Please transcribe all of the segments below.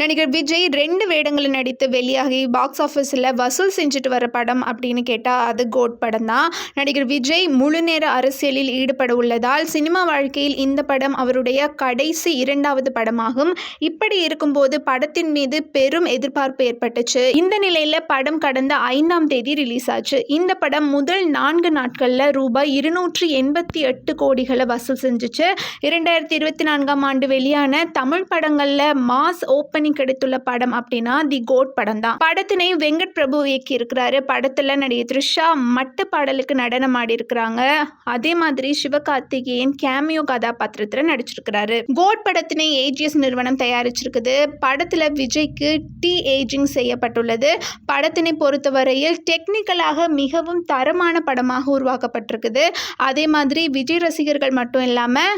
நடிகர் விஜய் ரெண்டு வேடங்களில் நடித்து வெளியாகி பாக்ஸ் ஆஃபீஸில் வசூல் செஞ்சுட்டு வர படம் அப்படின்னு கேட்டால் அது கோட் படம் தான் நடிகர் விஜய் முழு நேர அரசியலில் ஈடுபட உள்ளதால் சினிமா வாழ்க்கையில் இந்த படம் அவருடைய கடைசி இரண்டாவது படமாகும். இப்படி இருக்கும்போது படத்தின் மீது பெரும் எதிர்பார்ப்பு ஏற்பட்டுச்சு. இந்த நிலையில் படம் கடந்த ஐந்தாம் தேதி ரிலீஸ் ஆச்சு. இந்த படம் முதல் நான்கு நாட்களில் ரூபாய் இருநூற்றி எண்பத்தி எட்டு கோடிகளை வசூல் செஞ்சுச்சு. இரண்டாயிரத்தி இருபத்தி நான்காம் ஆண்டு வெளியான தமிழ் படங்களில் மாஸ் ஓப்பனிங் கிடைத்துள்ள படம் அப்படின்னா தி கோட் படம் தான் படத்தினை வெங்கட் பிரபு இயக்கி இருக்கிறாரு படத்துல நடிகை த்ரிஷா மட்டு பாடலுக்கு நடனம் ஆடி இருக்கிறாங்க அதே மாதிரி சிவகார்த்திகேயன் கேமியோ கதாபாத்திரத்துல நடிச்சிருக்கிறாரு. கோட் படத்தினை ஏஜிஎஸ் நிறுவனம் தயாரிச்சிருக்குது. படத்துல விஜய்க்கு டி ஏஜிங் செய்யப்பட்டுள்ளது. படத்தினை பொறுத்தவரையில் டெக்னிக்கலாக மிகவும் தரமான படமாக உருவாக்கப்பட்டிருக்குது. அதே மாதிரி விஜய் ரசிகர்கள் மட்டும் இல்லாமல்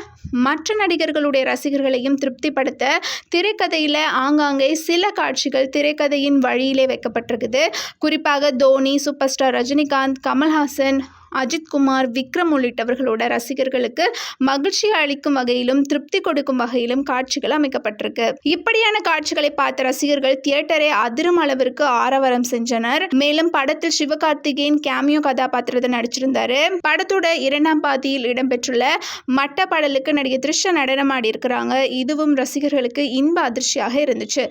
மற்ற நடிகர்களுடைய ரசிகர்களையும் திருப்திப்படுத்த திரைக்கதையில் ஆங்காங்கே சில காட்சிகள் திரைக்கதையின் வழியிலே வைக்கப்பட்டிருக்குது. குறிப்பாக தோனி சூப்பர் ஸ்டார் ரஜினிகாந்த் கமல்ஹாசன் அஜித்குமார் விக்ரம் உள்ளிட்டவர்களோட ரசிகர்களுக்கு மகிழ்ச்சி அளிக்கும் வகையிலும் திருப்தி கொடுக்கும் வகையிலும் காட்சிகள் அமைக்கப்பட்டிருக்கு. இப்படியான காட்சிகளை பார்த்த ரசிகர்கள் தியேட்டரை அதிரும் அளவிற்கு ஆரவாரம் செஞ்சனர் மேலும் படத்தில் சிவகார்த்திகேயன் கேமியோ கதாபாத்திரத்தை நடிச்சிருந்தாரு. படத்தோட இரண்டாம் பாதியில் இடம்பெற்றுள்ள மட்ட பாடலுக்கு நடிகை த்ரிஷா நடனமாடி இருக்கிறாங்க இதுவும் ரசிகர்களுக்கு இன்ப அதிர்ச்சியாக இருந்துச்சு.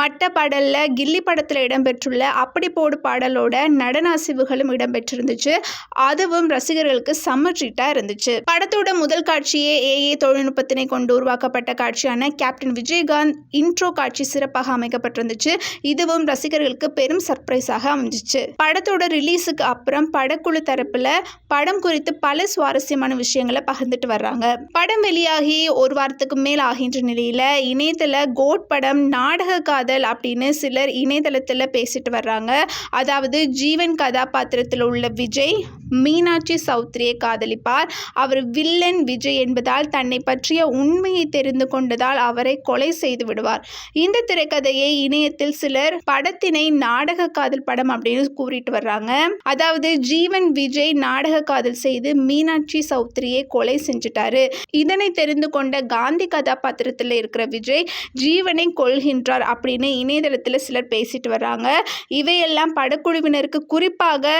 மட்ட பாடல்ல கில்லி படத்தில் இடம்பெற்றுள்ள அப்படி போடு பாடலோட நடன அசைவுகளும் இடம்பெற்றிருந்துச்சு. அது அதுவும் ரசிகர்களுக்கு செம்ம ட்ரீட்டா இருந்துச்சு. படத்தோட முதல் காட்சியே ஏஏ தொழில்நுட்பத்தினை கொண்டு உருவாக்கப்பட்ட காட்சியான கேப்டன் விஜயகாந்த் இன்ட்ரோ காட்சி சிறப்பாக அமைக்கப்பட்டிருந்துச்சு. இதுவும் ரசிகர்களுக்கு பெரும் சர்ப்ரைஸாக அமைஞ்சிச்சு. படத்தோட ரிலீஸுக்கு அப்புறம் படக்குழு தரப்புல படம் குறித்து பல சுவாரஸ்யமான விஷயங்களை பகிர்ந்துட்டு வர்றாங்க. படம் வெளியாகி ஒரு வாரத்துக்கு மேல் ஆகின்ற நிலையில இணையத்துல கோட் படம் நாடக காதல் அப்படின்னு சிலர் இணையதளத்தில் பேசிட்டு வர்றாங்க. அதாவது ஜீவன் கதாபாத்திரத்தில் உள்ள விஜய் மீ மீனாட்சி சௌத்ரியை காதலிப்பார். அவர் வில்லன் விஜய் என்பதால் தன்னை பற்றிய உண்மையை தெரிந்து கொண்டதால் அவரை கொலை செய்து விடுவார். இந்த திரைக்கதையை இணையத்தில் சிலர் படத்தினை நாடக காதல் படம் அப்படின்னு கூறிட்டு வர்றாங்க. அதாவது ஜீவன் விஜய் நாடக காதல் செய்து மீனாட்சி சௌத்ரியை கொலை செஞ்சுட்டாரு. இதனை தெரிந்து கொண்ட காந்தி கதாபாத்திரத்தில் இருக்கிற விஜய் ஜீவனை கொள்கின்றார் அப்படின்னு இணையதளத்தில் சிலர் பேசிட்டு வர்றாங்க. இவையெல்லாம் படக்குழுவினருக்கு குறிப்பாக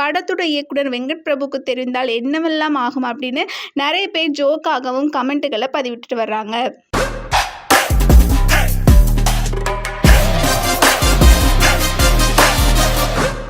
படத்துடைய இயக்குனர் வெங்கட் பிரபுக்கு தெரிந்தால் என்னவெல்லாம் ஆகும் அப்படின்னு நிறைய பேர் ஜோக்காகவும் கமெண்ட்டுகளை பதிவிட்டுட்டு வர்றாங்க.